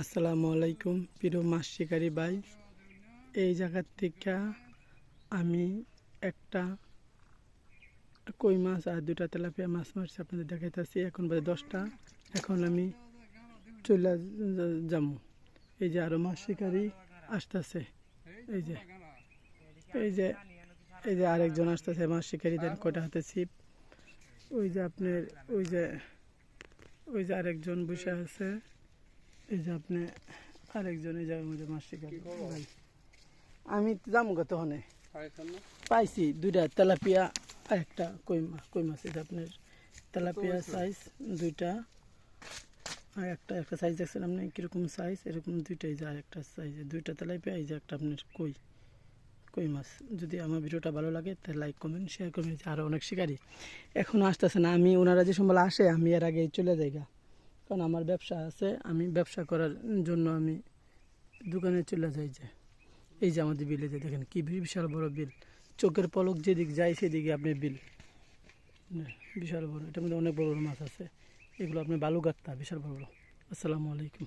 আসসালামু আলাইকুম, প্রিয় মাছ শিকারী ভাই। এই জায়গার থেকে আমি একটা কই মাছ আর দুটা তেলাপিয়া মাছ মারছি আপনাদের দেখাইতেছি। এখন বাজে দশটা, এখন আমি চলে যাব এই যে আরও মাছ শিকারী আসতেছে। এই যে এই যে এই যে আরেকজন আসতেছে মাছ শিকারী, দেন কয়টা হাতে ছিপ। ওই যে আপনার, ওই যে ওই যে আরেকজন বসে আছে। এই যে আপনি আরেকজন এই জায়গার মধ্যে মাছ শিকারি। ভাই। আমি যাব কত হনে পাইছি দুইটা তেলাপিয়া আর একটা কই মাছ কই মাছ এটা আপনার? তেলাপিয়া সাইজ দুইটা। আর একটা একটা সাইজ দেখছেন আপনি? কীরকম সাইজ এরকম দুইটাই যে আর একটা সাইজ দুইটা তেলাপিয়া এই যে একটা আপনার কই কই মাছ। যদি আমার ভিডিওটা ভালো লাগে তাহলে লাইক কমেন্ট শেয়ার করবেন। আরও অনেক শিকারি। এখনও আসতেছে না। আমি ওনারা যে সময় আসে আমি এর আগে চলে যাই গা। কারণ আমার ব্যবসা আছে, আমি ব্যবসা করার জন্য আমি দোকানে চলে যাই যে। এই যে আমাদের বিলে যে দেখেন কি বিশাল বড় বিল। চোখের পলক যেদিক যায় সেদিকে আপনি বিল। বিশাল বড়, এটার মধ্যে অনেক বড় বড় মাছ আছে। এগুলো আপনি বালুঘাটটা, বিশাল বড় বড়। আসসালামু আলাইকুম।